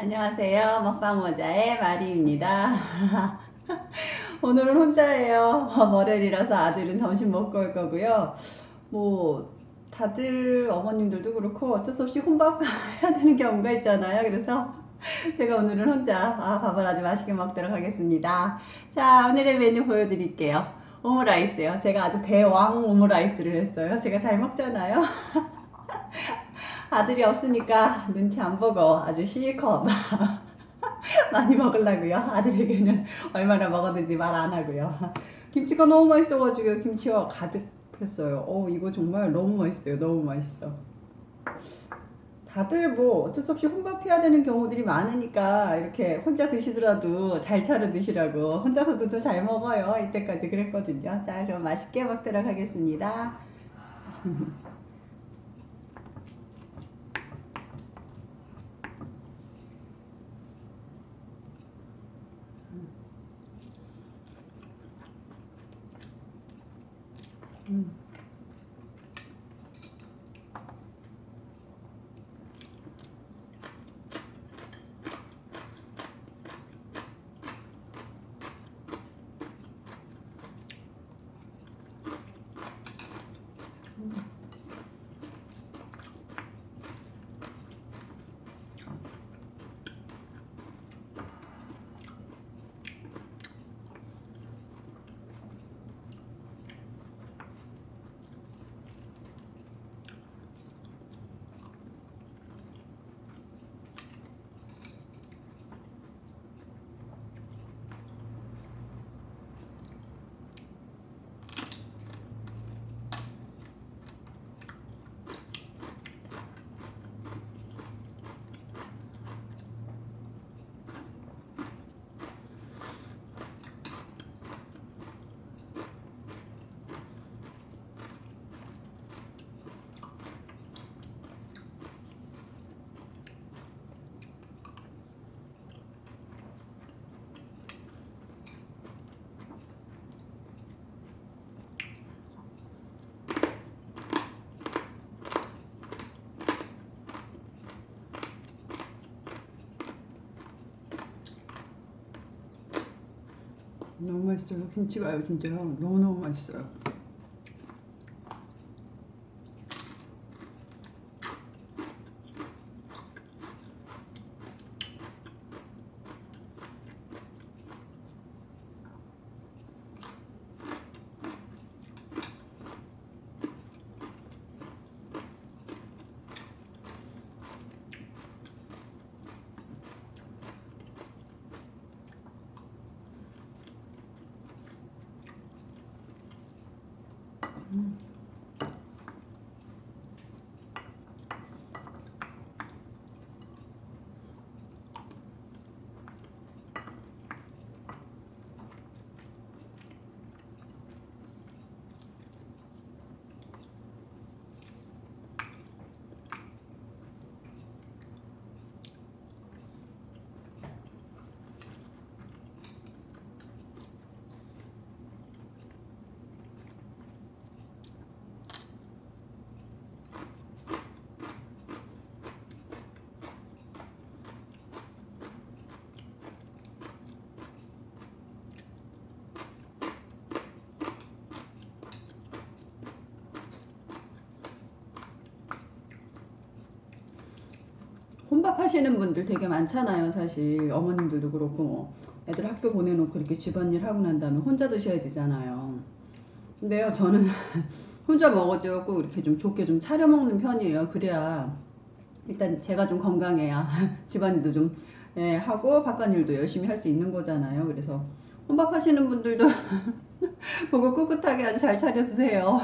안녕하세요. 먹방 모자의 마리입니다. 오늘은 혼자예요. 월요일이라서 아들은 점심 먹고 올 거고요. 뭐 다들 어머님들도 그렇고 어쩔 수 없이 혼밥 해야 되는 경우가 있잖아요. 그래서 제가 오늘은 혼자 아, 밥을 아주 맛있게 먹도록 하겠습니다. 자, 오늘의 메뉴 보여드릴게요. 오므라이스요. 제가 아주 대왕 오므라이스를 했어요. 제가 잘 먹잖아요. 아들이 없으니까 눈치 안 보고 아주 실컷 많이 먹으려고요. 아들에게는 얼마나 먹었는지 말 안 하고요. 김치가 너무 맛있어가지고 김치와 가득했어요. 어 이거 정말 너무 맛있어요. 너무 맛있어. 다들 뭐 어쩔 수 없이 혼밥해야 되는 경우들이 많으니까 이렇게 혼자 드시더라도 잘 차려 드시라고 혼자서도 좀잘 먹어요. 이때까지 그랬거든요. 자 그럼 맛있게 먹도록 하겠습니다. Mm. 너무 맛있어요. 김치가요, 진짜 너무너무 맛있어요. 혼밥 하시는 분들 되게 많잖아요, 사실. 어머님들도 그렇고, 뭐. 애들 학교 보내놓고 이렇게 집안일 하고 난 다음에 혼자 드셔야 되잖아요. 근데요, 저는 혼자 먹어도 꼭 이렇게 좀 좋게 좀 차려 먹는 편이에요. 그래야 일단 제가 좀 건강해야 집안일도 좀 예, 하고 바깥일도 열심히 할 수 있는 거잖아요. 그래서 혼밥 하시는 분들도 보고 꿋꿋하게 아주 잘 차려 드세요.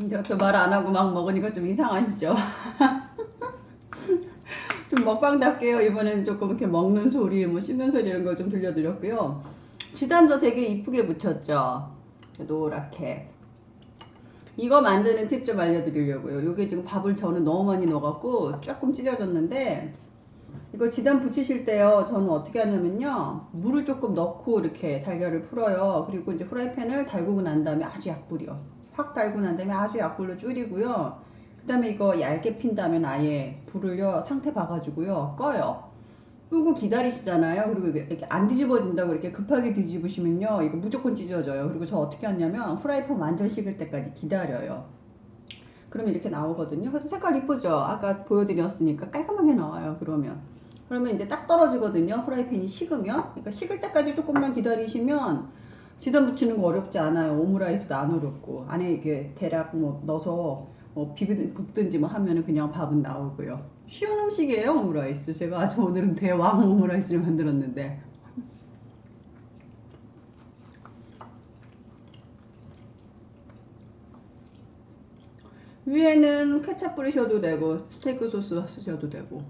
이렇게 말 안 하고 막 먹으니까 좀 이상하시죠? 좀 먹방답게요. 이번엔 조금 이렇게 먹는 소리, 뭐 씹는 소리 이런 거좀 들려드렸고요. 지단도 되게 이쁘게 붙였죠. 노랗게. 이거 만드는 팁 좀 알려드리려고요. 요게 지금 밥을 저는 너무 많이 넣어갖고 조금 찢어졌는데 이거 지단 붙이실 때요. 저는 어떻게 하냐면요. 물을 조금 넣고 이렇게 달걀을 풀어요. 그리고 이제 프라이팬을 달구고 난 다음에 아주 약불이요. 확 달고 난 다음에 아주 약불로 줄이고요. 그 다음에 이거 얇게 핀 다음에 아예 불을요. 상태 봐가지고요. 꺼요. 끄고 기다리시잖아요. 그리고 이렇게 안 뒤집어진다고 이렇게 급하게 뒤집으시면요. 이거 무조건 찢어져요. 그리고 저 어떻게 하냐면 프라이팬 완전 식을 때까지 기다려요. 그러면 이렇게 나오거든요. 그래서 색깔 이쁘죠? 아까 보여드렸으니까 깔끔하게 나와요. 그러면. 그러면 이제 딱 떨어지거든요. 프라이팬이 식으면. 그러니까 식을 때까지 조금만 기다리시면 지단 붙이는 거 어렵지 않아요. 오므라이스도 안 어렵고. 안에 이게 대략 뭐 넣어서 뭐 비비든 볶든지 뭐 하면은 그냥 밥은 나오고요. 쉬운 음식이에요, 오므라이스. 제가 아주 오늘은 대왕 오므라이스를 만들었는데. 위에는 케찹 뿌리셔도 되고 스테이크 소스 쓰셔도 되고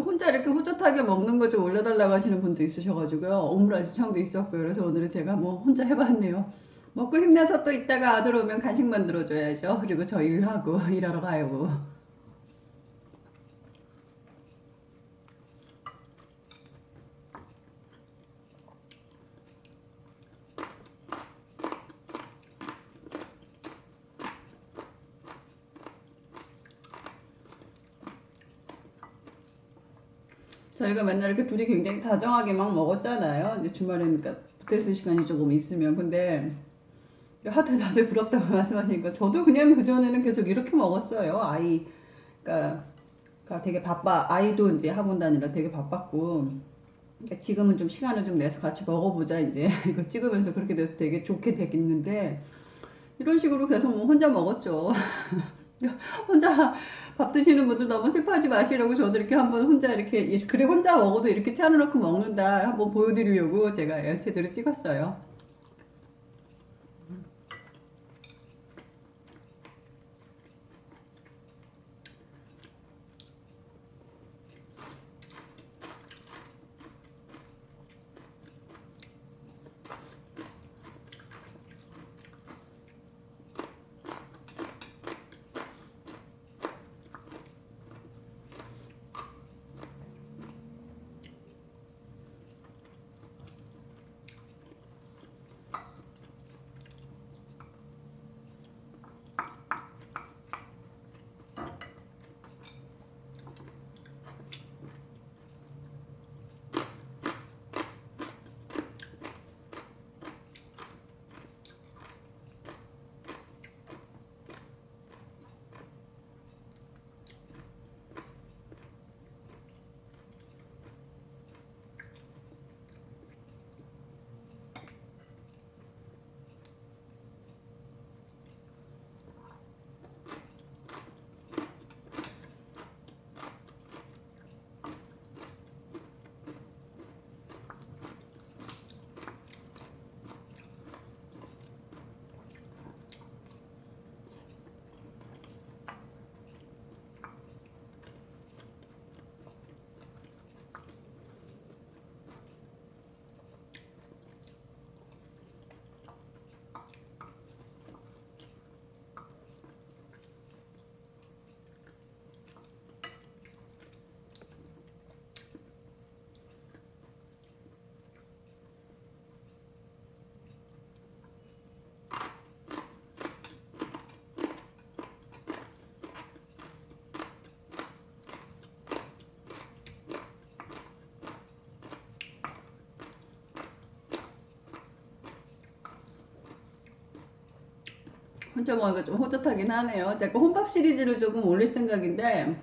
또 혼자 이렇게 호젓하게 먹는 거 좀 올려달라고 하시는 분도 있으셔가지고요. 오므라이스 청도 있었고요. 그래서 오늘은 제가 뭐 혼자 해봤네요. 먹고 힘내서 또 이따가 아들 오면 간식 만들어줘야죠. 그리고 저 일하고 일하러 가요. 저희가 맨날 이렇게 둘이 굉장히 다정하게 막 먹었잖아요. 이제 주말에니까 붙어 있을 시간이 조금 있으면. 근데 하도 다들 부럽다고 말씀하시니까 저도 그냥 그전에는 계속 이렇게 먹었어요. 아이, 그러니까, 그러니까 되게 바빠. 아이도 이제 학원 다니라 되게 바빴고. 그러니까 지금은 좀 시간을 좀 내서 같이 먹어보자. 이제 이거 찍으면서 그렇게 돼서 되게 좋게 되겠는데. 이런 식으로 계속 뭐 혼자 먹었죠. 혼자 밥 드시는 분들 너무 슬퍼하지 마시라고 저도 이렇게 한번 혼자 이렇게 그래 혼자 먹어도 이렇게 차려놓고 먹는다 한번 보여드리려고 제가 제대로 찍었어요. 혼자 먹으니까 좀 호젓하긴 하네요. 제가 혼밥 시리즈를 조금 올릴 생각인데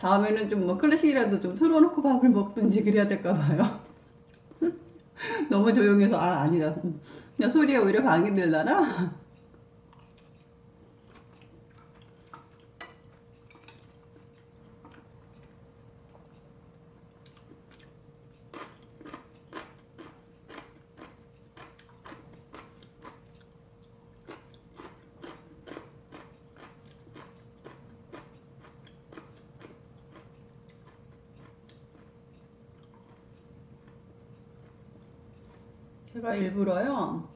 다음에는 좀 뭐 클래식이라도 좀 틀어놓고 밥을 먹든지 그래야 될까 봐요. 너무 조용해서 아 아니다. 그냥 소리에 오히려 방해될라나? 일부러요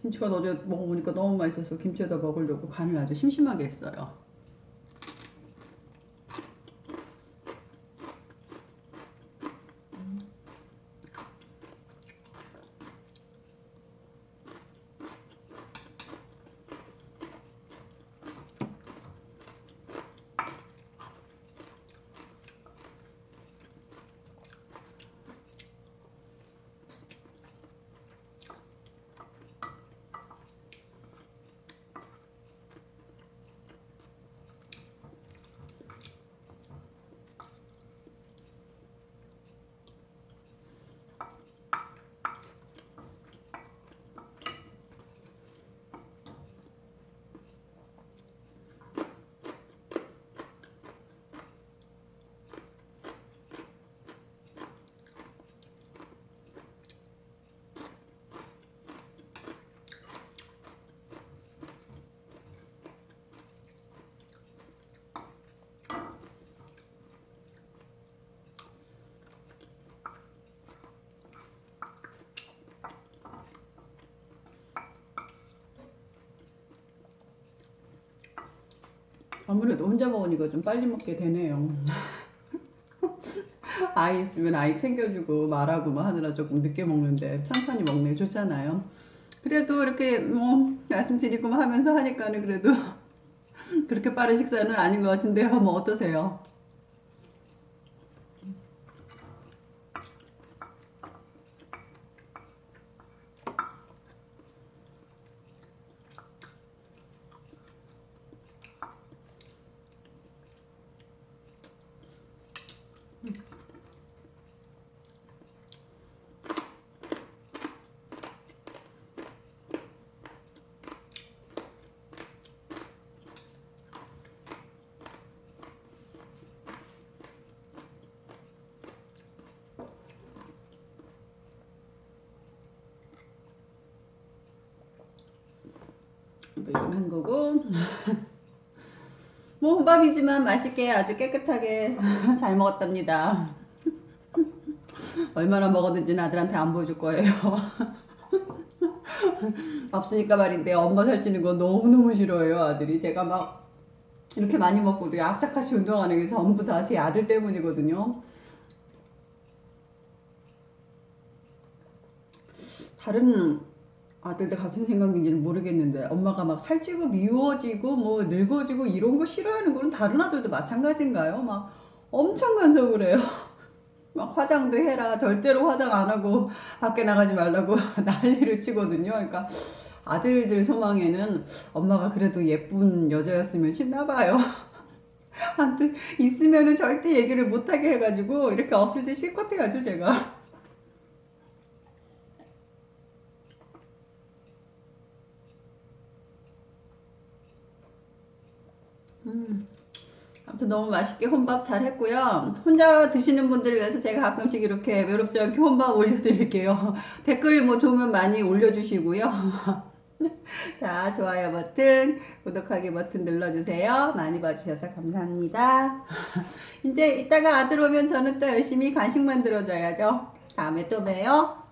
김치가 어제 먹어보니까 너무 맛있어서 김치에다 먹으려고 간을 아주 심심하게 했어요. 아무래도 혼자 먹으니까 좀 빨리 먹게 되네요. 아이 있으면 아이 챙겨주고 말하고 뭐 하느라 조금 늦게 먹는데 천천히 게 좋잖아요. 그래도 이렇게 뭐 말씀드리고 뭐 하면서 하니까는 그래도 그렇게 빠른 식사는 아닌 것 같은데요. 뭐 어떠세요? 뭐 이런 한 거고 뭐 혼밥이지만 맛있게 아주 깨끗하게 잘 먹었답니다. 얼마나 먹었는지는 아들한테 안 보여줄 거예요. 없으니까 말인데 엄마 살찌는 거 너무너무 싫어해요 아들이 제가 막 이렇게 많이 먹고 악착같이 운동하는 게 전부 다 제 아들 때문이거든요 다른 아들들 같은 생각인지는 모르겠는데 엄마가 막 살찌고 미워지고 뭐 늙어지고 이런 거 싫어하는 거는 다른 아들도 마찬가지인가요? 막 엄청 간섭을 해요. 막 화장도 해라 절대로 화장 안 하고 밖에 나가지 말라고 난리를 치거든요. 그러니까 아들들 소망에는 엄마가 그래도 예쁜 여자였으면 싶나 봐요. 아무튼 있으면은 절대 얘기를 못 하게 해가지고 이렇게 없을 때 실컷 해야죠 제가. 아무튼 너무 맛있게 혼밥 잘 했고요. 혼자 드시는 분들을 위해서 제가 가끔씩 이렇게 외롭지 않게 혼밥 올려드릴게요. 댓글 뭐 좋으면 많이 올려주시고요. 자, 좋아요 버튼, 구독하기 버튼 눌러주세요. 많이 봐주셔서 감사합니다. 이제 이따가 아들 오면 저는 또 열심히 간식 만들어줘야죠. 다음에 또 봬요.